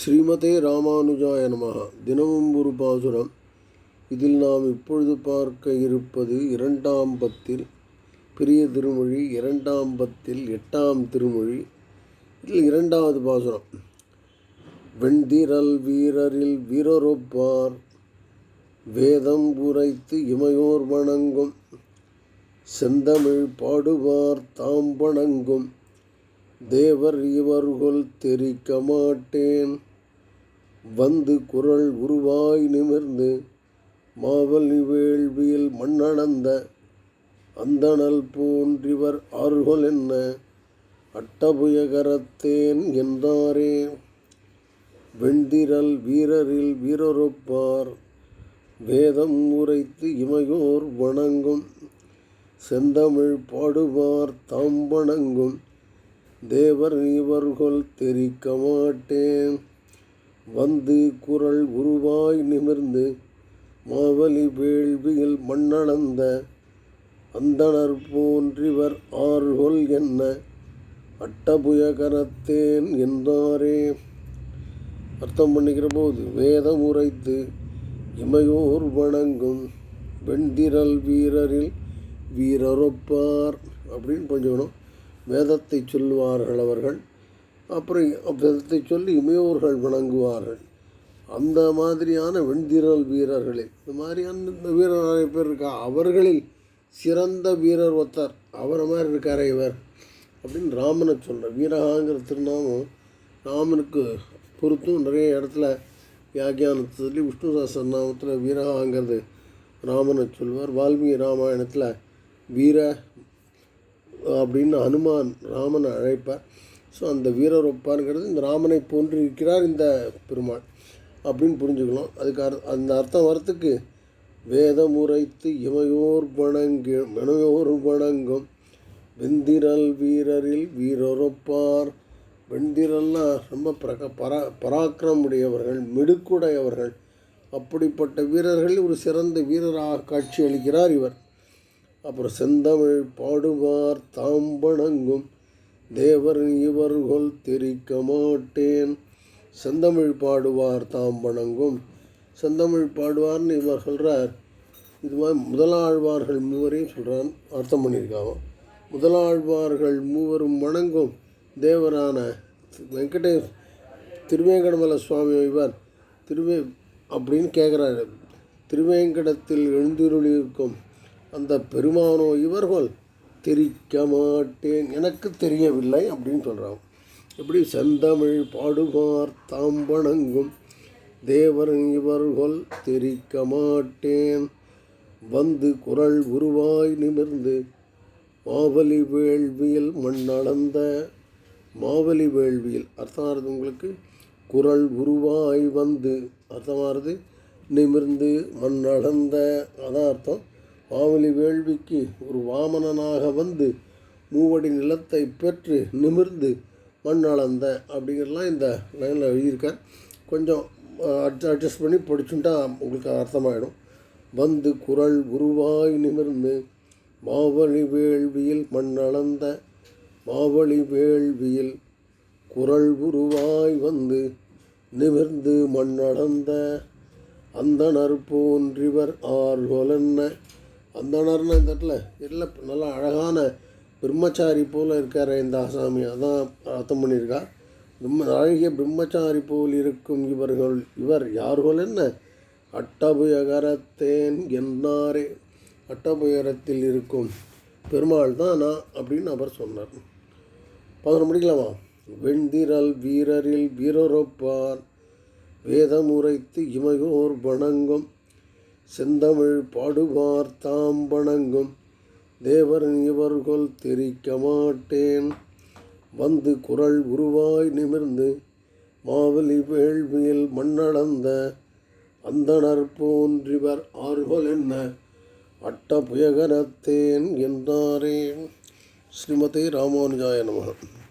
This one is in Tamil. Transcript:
ஸ்ரீமதே ராமானுஜாய நமக தினமும் ஒரு பாசுரம். இதில் நாம் இப்பொழுது பார்க்க இருப்பது இரண்டாம் பத்தில் பெரிய திருமொழி இரண்டாம் பத்தில் எட்டாம் திருமொழி. இதில் இரண்டாவது பாசுரம். வெண்திரல் வீரரில் வீரரொப்பார் வேதம் உரைத்து இமையோர் வணங்கும். செந்தமிழ் பாடுவார் தாம் வணங்கும் தேவர் இவர்கொல் தெரிக்க மாட்டேன். வந்து குரல் உருவாய் நிமிர்ந்து மாவலி வேள்வியில் மண்ணளந்த அந்தணல் போன்றிவர் ஆர்கொல் என்ன? அட்டபுயகரத்தேன் என்றாரே. வெண்திரல் வீரரில் வீரரொப்பார். வேதம் உரைத்து இமையோர் வணங்கும். செந்தமிழ் பாடுவார் தாம் வணங்கும் தேவர் இவர்கொல் தெரிக்க மாட்டேன். வந்து குரல் உருவாய் நிமிர்ந்து மாவலி வேள்வியில் மண்ணளந்த அந்தணர் போன்றிவர் ஆர்கொல் என்ன அட்டபுயகரத்தேன் என்றாரே அர்த்தம் பண்ணிக்கிற போது வேதம் உரைத்து இமையோர் வணங்கும் வெண்திரல் வீரரில் வீரரொப்பார் அப்படின்னு கொஞ்சம் வேதத்தை சொல்லுவார்கள் அவர்கள். அப்புறம் வேதத்தை சொல்லி இமையோர்கள் வணங்குவார்கள். அந்த மாதிரியான வெண்திரல் வீரர்களே இந்த மாதிரியான இந்த வீரர் நிறைய பேர் இருக்கா? அவர்களில் சிறந்த வீரர் ஒருத்தர். அவரை மாதிரி இருக்கார் இவர். அப்படின்னு ராமனை சொல்கிற வீரகாங்கிற திருநாமம் ராமனுக்கு பொறுத்தும் நிறைய இடத்துல வியாக்கியானத்தை விஷ்ணு சாஸ்திர நாமத்தில் வீரகாங்கிறது ராமனை சொல்வார். வால்மீகி ராமாயணத்தில் வீர அப்படின்னு அனுமான் ராமனை அழைப்பார். ஸோ அந்த வீரர் ஒப்பாருங்கிறது இந்த ராமனை போன்று இருக்கிறார் இந்த பெருமாள் அப்படின்னு புரிஞ்சுக்கலாம் அதுக்கு அர் அந்த அர்த்தம் வரத்துக்கு வேதம் உரைத்து இமையோர் வணங்கு மனையோர் வணங்கும். வெந்திரல் வீரரில் வீரரொப்பார் வெந்திரல்லாம் ரொம்ப பிரக பரா பராக்கிரமுடையவர்கள் மிடுக்குடையவர்கள். அப்படிப்பட்ட வீரர்கள் ஒரு சிறந்த வீரராக காட்சி அளிக்கிறார் இவர். அப்புறம் செந்தமிழ் பாடுவார் தாம் வணங்கும் தேவர் இவர்கள் தெரிக்க மாட்டேன். செந்தமிழ் பாடுவார் தாம் வணங்கும் செந்தமிழ் பாடுவார்னு இவர் சொல்கிறார் இது மாதிரி முதலாழ்வார்கள் மூவரையும் சொல்கிறான் அர்த்தம் பண்ணியிருக்காங்க. முதலாழ்வார்கள் மூவரும் வணங்கும். தேவரான வெங்கடேஷ் திருவேங்கடமல சுவாமி இவர் திருவே அப்படின்னு கேட்குறாரு திருவேங்கடத்தில் எழுந்துருளிருக்கும் அந்த பெருமானோ இவர்கள் தெரிக்க மாட்டேன். எனக்கு தெரியவில்லை அப்படின்னு சொல்கிறாங்க எப்படி செந்தமிழ் பாடுவார் தாம் வணங்கும் தேவர் இவர்கள் தெரிக்க மாட்டேன். வந்து குரல் உருவாய் நிமிர்ந்து மாவலி வேள்வியில் மண்ணளந்த மாவலி வேள்வியில் அர்த்தமாகிறது உங்களுக்கு? குரல் உருவாய் வந்து அர்த்தமாகிறது நிமிர்ந்து மண்ணளந்த அதான் அர்த்தம். மாவலி வேள்விக்கு ஒரு வாமனனாக வந்து மூவடி நிலத்தை பெற்று நிமிர்ந்து மண் அளந்த அப்படிங்கிறலாம் இந்த லைனில் எழுதியிருக்கார். கொஞ்சம் அட்ஜஸ்ட் பண்ணி படிச்சுட்டா உங்களுக்கு அர்த்தமாயிடும். வந்து குரல் உருவாய் நிமிர்ந்து மாவழி வேள்வியில் மண்ணளந்த மாவழி வேள்வியில் குரல் உருவாய் வந்து நிமிர்ந்து மண்ணளந்த அந்தனர் போன்றிவர் ஆர்கொலன்ன அந்தணர்னு இந்த இடத்துல இல்லை நல்லா அழகான பிரம்மச்சாரி போல் இருக்கார் இந்த ஆசாமி. அதான் அர்த்தம் பண்ணியிருக்கா. பிரம்ம அழகிய பிரம்மச்சாரி போல் இருக்கும் இவர்கள். இவர் யார்கள் என்ன? அட்டபுயகரத்தேன் என்னாரே. அட்டபுயரத்தில் இருக்கும் பெருமாள் தான் நான் அப்படின்னு அவர் சொன்னார். பதினொரு முடிக்கலாமா வெண்திரல் வீரரில் வீரரொப்பான். வேதமுரைத்து இமையோர் வணங்கும். செந்தமிழ் பாடுவார் தாம் வணங்கும் தேவர் இவர்கொல் தெரிக்க மாட்டேன் வந்து குரல் உருவாய் நிமிர்ந்து மாவலி வேள்வியில் மண்ணளந்த அந்தணர் போன்றிவர் ஆர்கொல் என்ன? அட்ட புயகரத்தேன் என்றாரே ஸ்ரீமதி ராமானுஜாய நமகன்